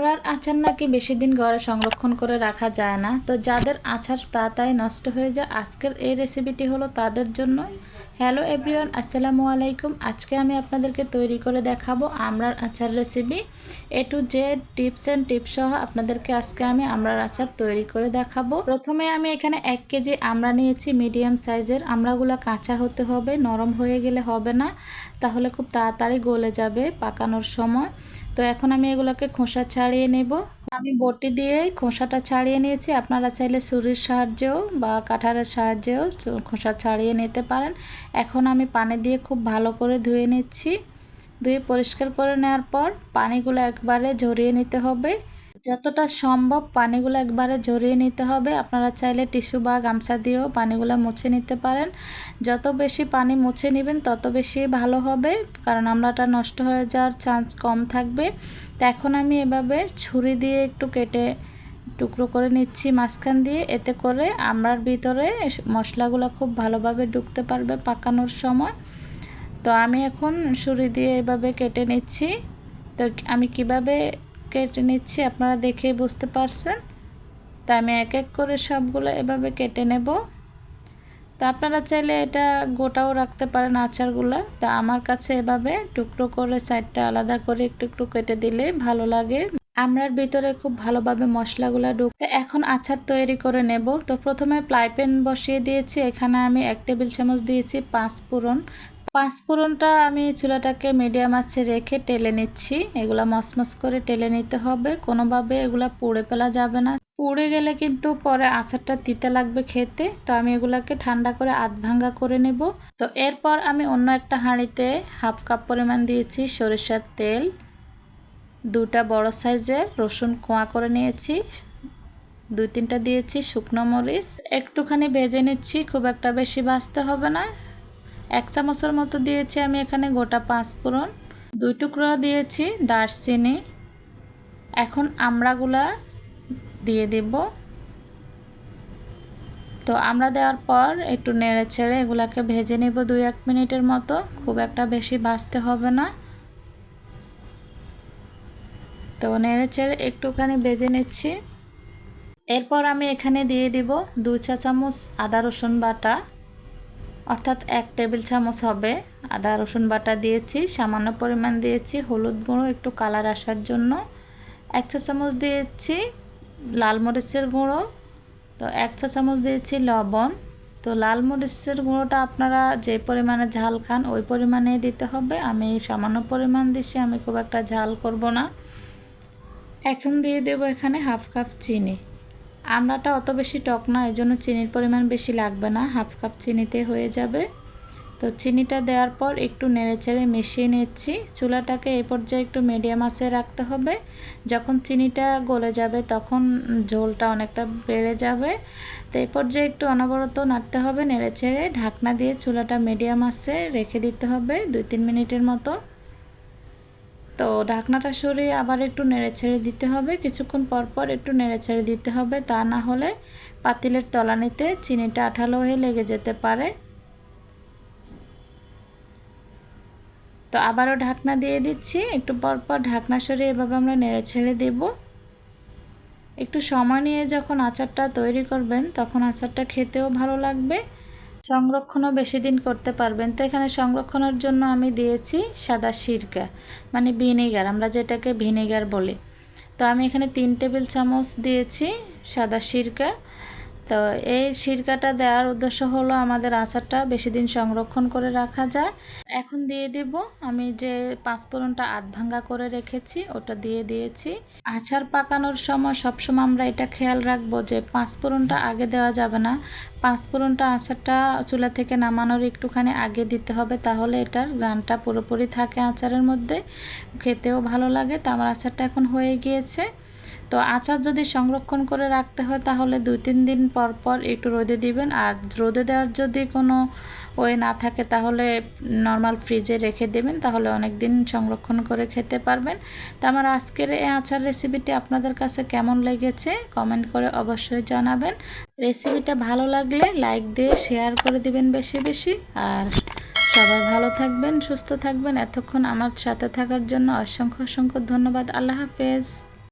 আমরার আচার নাকি বেশি দিন ঘরে সংরক্ষণ করে রাখা যায় না। তো যাদের আচার তাড়াতাড়ি নষ্ট হয়ে যায়, আজকের এই রেসিপিটি হলো তাদের জন্য হ্যালো এভরিওয়ান, আসসালামু আলাইকুম। আজকে আমি আপনাদেরকে তৈরি করে দেখাবো আমরার আচার recipe A to Z tips and tips সহ আপনাদেরকে আজকে আমি আমরার আচার তৈরি করে দেখাবো। প্রথমে আমি এখানে এক কেজি আমড়া নিয়েছি মিডিয়াম সাইজের আমড়াগুলো কাঁচা হতে হবে, নরম হয়ে গেলে হবে না, তাহলে খুব তাড়াতাড়ি গলে যাবে পাকানোর সময়। তো এখন আমি এগুলোকে খোসা ছাড়িয়ে নেব। আমি বটি দিয়ে খোসাটা ছাড়িয়ে নিয়েছি। আপনারা চাইলে সুরির সাহায্যেও বা কাঠারের সাহায্যেও খোসা ছাড়িয়ে নিতে পারেন। এখন আমি পানি দিয়ে খুব ভালো করে ধুয়ে নিচ্ছি। ধুয়ে পরিষ্কার করে নেওয়ার পর পানিগুলো একবারে ঝরিয়ে নিতে হবে। যতটা সম্ভব পানিগুলো একবারে ঝরিয়ে নিতে হবে। আপনারা চাইলে টিস্যু বা গামছা দিয়েও পানিগুলো মুছে নিতে পারেন। যত বেশি পানি মুছে নেবেন, তত বেশি ভালো হবে, কারণ আমরাটা নষ্ট হয়ে যাওয়ার চান্স কম থাকবে। তো এখন আমি এভাবে ছুরি দিয়ে একটু কেটে টুকরো করে নিচ্ছি মাঝখান দিয়ে। এতে করে আমরার ভিতরে মশলাগুলো খুব ভালোভাবে ঢুকতে পারবে পাকানোর সময়। তো আমি এখন ছুরি দিয়ে এভাবে কেটে নিচ্ছি। তো আমি কীভাবে কেটে নিচ্ছি, আপনারা দেখেই বুঝতে পারছেন। তা আমি এক এক করে সবগুলো এভাবে কেটে নেব। তা আপনারা চাইলে এটা গোটাও রাখতে পারেন আচারগুলো। তা আমার কাছে এভাবে টুকরো করে, সাইডটা আলাদা করে একটু একটু কেটে দিলে ভালো লাগে। আমরার ভিতরে খুব ভালোভাবে মশলাগুলো ঢুকতে এখন আচার তৈরি করে নেব। তো প্রথমে প্লাই প্যান বসিয়ে দিয়েছি। এখানে আমি এক টেবিল চামচ দিয়েছি পাঁচ ফোড়ন। পাঁচফোড়নটা আমি চুলাটাকে মিডিয়াম আছে রেখে টেলে নিচ্ছি। এগুলা মসমস করে টেলে নিতে হবে। কোনোভাবে এগুলা পুড়ে ফেলা যাবে না। পুড়ে গেলে কিন্তু পরে আচারটা তিতে লাগবে খেতে। তো আমি এগুলাকে ঠান্ডা করে আধ ভাঙ্গা করে নেব। তো এরপর আমি অন্য একটা হাঁড়িতে হাফ কাপ পরিমাণ দিয়েছি সরিষার তেল। দুটা বড় সাইজের রসুন কোয়া করে নিয়েছি। দুই তিনটা দিয়েছি শুকনো মরিচ। একটুখানি ভেজে নিচ্ছি, খুব একটা বেশি বাঁচতে হবে না। এক চামচের মতো দিয়েছি আমি এখানে গোটা পাঁচ ফোড়ন। দুই টুকরো দিয়েছি দারচিনি। এখন আমড়াগুলা দিয়ে দেব। তো আমরা দেওয়ার পর একটু নেড়ে ছেড়ে এগুলাকে ভেজে নেব দুই এক মিনিটের মতো। খুব একটা বেশি ভাজতে হবে না। তো নেড়ে ছেড়ে একটুখানি ভেজে নিচ্ছি। এরপর আমি এখানে দিয়ে দিব দু চা চামচ আদা রসুন বাটা। অর্থাৎ এক টেবিল চামচ হবে। আদা, রসুন বাটা দিয়েছি, সামান্য পরিমাণ দিয়েছি, হলুদ গুঁড়ো, একটু কালার আসার জন্য। এক চা চামচ দিয়েছি লাল মরিচের গুঁড়ো। তো এক চা চামচ দিয়েছি লবণ। তো লাল মরিচের গুঁড়োটা আপনারা যে পরিমাণে ঝাল খান, ওই পরিমাণে দিতে হবে। আমি সামান্য পরিমাণ দিচ্ছি আমি খুব একটা ঝাল করব না। এখন দিয়ে দেব এখানে হাফ কাপ চিনি। আমড়াটা অত বেশি টক না এই জন্য চিনির পরিমাণ বেশি লাগবে না, হাফ কাপ চিনিতে হয়ে যাবে। তো চিনিটা দেওয়ার পর একটু নেড়েচেড়ে মিশিয়ে নিচ্ছি। চুলাটাকে এই পর্যায়ে একটু মিডিয়াম আঁচে রাখতে হবে। যখন চিনিটা গলে যাবে তখন ঝোলটা অনেকটা বেড়ে যাবে। তো এই পর্যায়ে একটু অনবরত নাড়তে হবে, নেড়েচেড়ে ঢাকনা দিয়ে চুলাটা মিডিয়াম আঁচে রেখে দিতে হবে, দুই তিন মিনিটের মতো। তো ঢাকনাটা সরিয়ে আবার একটু নেড়ে ছেড়ে দিতে হবে। কিছুক্ষণ পর পর একটু নেড়ে ছেড়ে দিতে হবে। তা না হলে পাতিলের তলানিতে চিনিটা আঠালো হয়ে লেগে যেতে পারে। তো আবারও ঢাকনা দিয়ে দিচ্ছি। একটু পর পর ঢাকনা সরিয়ে এভাবে আমরা নেড়ে ছেড়ে দেব। একটু সময় নিয়ে যখন আচারটা তৈরি করবেন, তখন আচারটা খেতেও ভালো লাগবে। সংরক্ষণও বেশি দিন করতে পারবেন। তো এখানে সংরক্ষণের জন্য আমি দিয়েছি সাদা সিরকা মানে ভিনেগার, আমরা যেটাকে ভিনেগার বলি। তো আমি এখানে তিন টেবিল চামচ দিয়েছি সাদা সিরকা তো এই সিরকাটা দেওয়ার উদ্দেশ্য হলো আমাদের আচারটা বেশি দিন সংরক্ষণ করে রাখা যায়। এখন দিয়ে দিব, আমি যে পাঁচফোড়নটা আধ ভাঙ্গা করে রেখেছি, ওটা দিয়ে দিয়েছি। আচার পাকানোর সময় সবসময় আমরা এটা খেয়াল রাখব যে পাঁচফোড়নটা আগে দেওয়া যাবে না। পাঁচফোড়নটা আচারটা চুলা থেকে নামানোর একটুখানি আগে দিতে হবে, তাহলে এটার গ্রানটা পুরোপুরি থাকে আচারের মধ্যে। খেতেও ভালো লাগে, তো আমার আচারটা এখন হয়ে গিয়েছে। তো আচার যদি সংরক্ষণ করে রাখতে হয় তাহলে দুই তিন দিন পর পর একটু রোদে দিবেন। আর রোদে দেওয়ার যদি কোনো ওয়ে না থাকে তাহলে নর্মাল ফ্রিজে রেখে দেবেন, তাহলে অনেক দিন সংরক্ষণ করে খেতে পারবেন। তো আমার আজকের এই আচার রেসিপিটি আপনাদের কাছে কেমন লেগেছে কমেন্ট করে অবশ্যই জানাবেন। রেসিপিটা ভালো লাগলে লাইক দিয়ে শেয়ার করে দিবেন বেশি বেশি। আর সবাই ভালো থাকবেন, সুস্থ থাকবেন। এতক্ষণ আমার সাথে থাকার জন্য অসংখ্য অসংখ্য ধন্যবাদ। আল্লাহ হাফেজ।